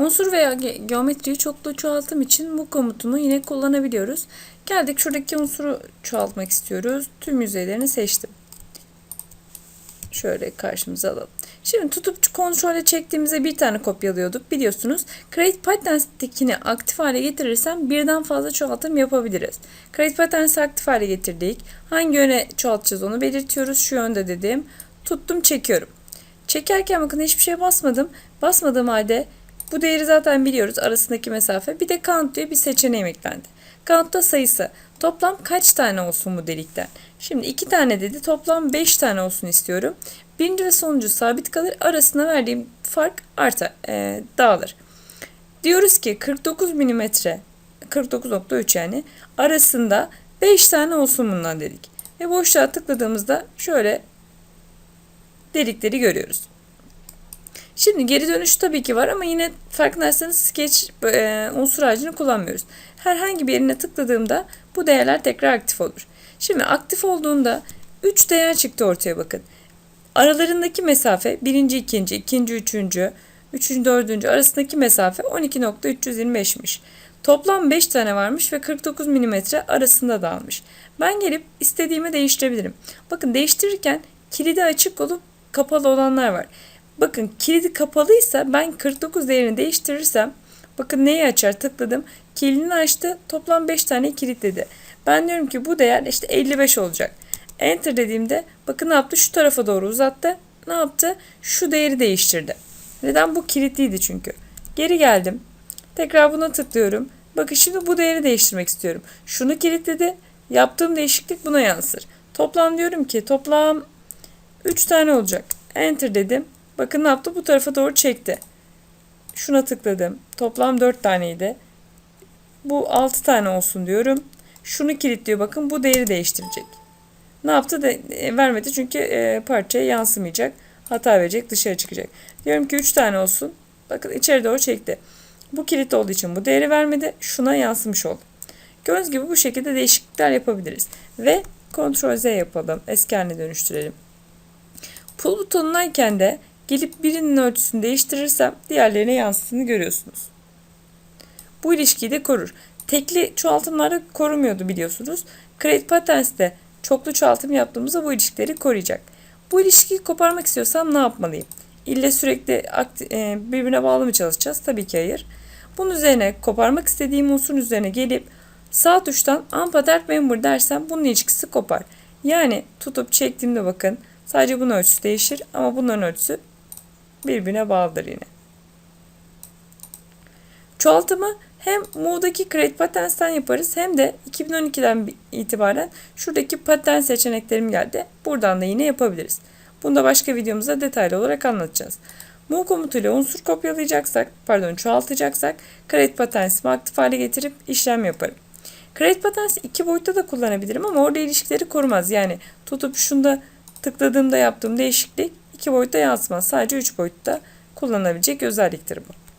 Unsur veya ge- geometriyi çoklu çoğaltım için bu komutunu yine kullanabiliyoruz. Geldik şuradaki unsuru çoğaltmak istiyoruz. Tüm yüzeylerini seçtim. Şöyle karşımıza alalım. Şimdi tutup kontrole çektiğimizde bir tane kopyalıyorduk biliyorsunuz. Create Patterns'tekini aktif hale getirirsem birden fazla çoğaltım yapabiliriz. Create Patterns'i aktif hale getirdik. Hangi yöne çoğaltacağız onu belirtiyoruz. Şu yönde dedim. Tuttum çekiyorum. Çekerken bakın hiçbir şeye basmadım. Basmadığım halde bu değeri zaten biliyoruz arasındaki mesafe. Bir de count diye bir seçeneğim eklendi. Count'ta sayısı. Toplam kaç tane olsun bu delikten? Şimdi iki tane dedi. Toplam 5 tane olsun istiyorum. Birinci ve sonuncu sabit kalır. Arasına verdiğim fark artar, e, dağılır. Diyoruz ki 49 milimetre 49.3 yani arasında 5 tane olsun bundan dedik. Ve boşluğa tıkladığımızda şöyle delikleri görüyoruz. Şimdi geri dönüş tabii ki var ama yine farkındaysanız sketch e, unsur ağacını kullanmıyoruz. Herhangi bir yerine tıkladığımda bu değerler tekrar aktif olur. Şimdi aktif olduğunda 3 değer çıktı ortaya bakın. Aralarındaki mesafe birinci, ikinci, ikinci, üçüncü, üçüncü, dördüncü arasındaki mesafe 12.325'miş. Toplam 5 tane varmış ve 49 mm arasında dağılmış. Ben gelip istediğimi değiştirebilirim. Bakın değiştirirken kilidi açık olup kapalı olanlar var. Bakın kilidi kapalıysa ben 49 değerini değiştirirsem bakın neyi açar tıkladım. Kilidini açtı toplam 5 tane kilitledi. Ben diyorum ki bu değer işte 55 olacak. Enter dediğimde bakın ne yaptı şu tarafa doğru uzattı. Ne yaptı? Şu değeri değiştirdi. Neden? Bu kilitliydi çünkü. Geri geldim. Tekrar buna tıklıyorum. Bakın şimdi bu değeri değiştirmek istiyorum. Şunu kilitledi. Yaptığım değişiklik buna yansır. Toplam diyorum ki toplam 3 tane olacak. Enter dedim. Bakın ne yaptı? Bu tarafa doğru çekti. Şuna tıkladım. Toplam 4 taneydi. Bu 6 tane olsun diyorum. Şunu kilitliyor. Bakın bu değeri değiştirecek. Ne yaptı? De, e, vermedi çünkü e, parçaya yansımayacak. Hata verecek. Dışarı çıkacak. Diyorum ki 3 tane olsun. Bakın içeri doğru çekti. Bu kilit olduğu için bu değeri vermedi. Şuna yansımış oldu. Gördüğünüz gibi bu şekilde değişiklikler yapabiliriz. Ve Ctrl Z yapalım. Eski haline dönüştürelim. Pul butonundayken de gelip birinin ölçüsünü değiştirirsem diğerlerine yansıdığını görüyorsunuz. Bu ilişkiyi de korur. Tekli çoğaltımlarda korumuyordu biliyorsunuz. Create Patterns'te çoklu çoğaltım yaptığımızda bu ilişkileri koruyacak. Bu ilişkiyi koparmak istiyorsam ne yapmalıyım? İlle sürekli e, birbirine bağlı mı çalışacağız? Tabii ki hayır. Bunun üzerine koparmak istediğim unsurun üzerine gelip sağ tuştan unpattern member dersem bunun ilişkisi kopar. Yani tutup çektiğimde bakın sadece bunun ölçüsü değişir ama bunların ölçüsü birbirine bağlıdır yine. Çoğaltımı hem Move'daki Create Patterns'ten yaparız hem de 2012'den itibaren şuradaki pattern seçeneklerim geldi. Buradan da yine yapabiliriz. Bunu da başka videomuzda detaylı olarak anlatacağız. Move komutuyla unsur kopyalayacaksak, pardon çoğaltacaksak Create Patterns'ımı aktif hale getirip işlem yaparım. Create Patterns iki boyutta da kullanabilirim ama orada ilişkileri korumaz. Yani tutup şunda tıkladığımda yaptığım değişiklik iki boyutta yansımaz. Sadece üç boyutta kullanabilecek özelliktir bu.